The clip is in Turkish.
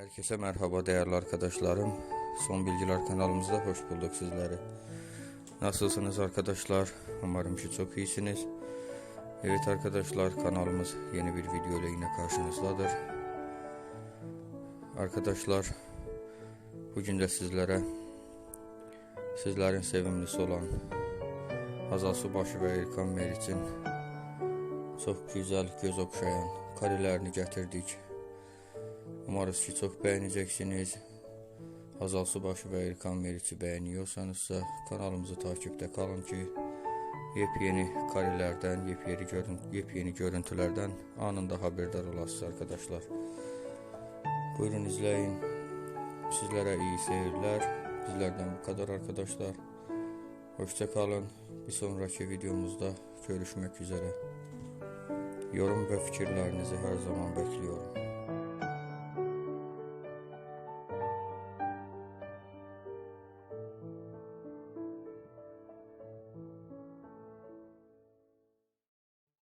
Herkese merhaba değerli arkadaşlarım. Son Bilgiler kanalımızda hoş bulduk sizleri. Nasılsınız arkadaşlar? Umarım ki çok iyisiniz. Evet arkadaşlar kanalımız yeni bir video ile yine karşınızdadır. Arkadaşlar bugün de sizlere sizlerin sevimlisi olan Hazal Subaşı ve İlkan Meriç'in çok güzel göz okşayan karelerini getirdik. Umarız ki çok beğeneceksiniz. Hazal Subaşı ve İlkan Meriç'i beğeniyorsanızsa kanalımızı takipte kalın ki yepyeni karelerden, yepyeni, görün, yepyeni görüntülerden anında haberdar olasınız arkadaşlar. Buyurun izleyin. Sizlere iyi seyirler. Bizlerden bu kadar arkadaşlar. Hoşça kalın. Bir sonraki videomuzda görüşmek üzere. Yorum ve fikirlerinizi her zaman bekliyorum.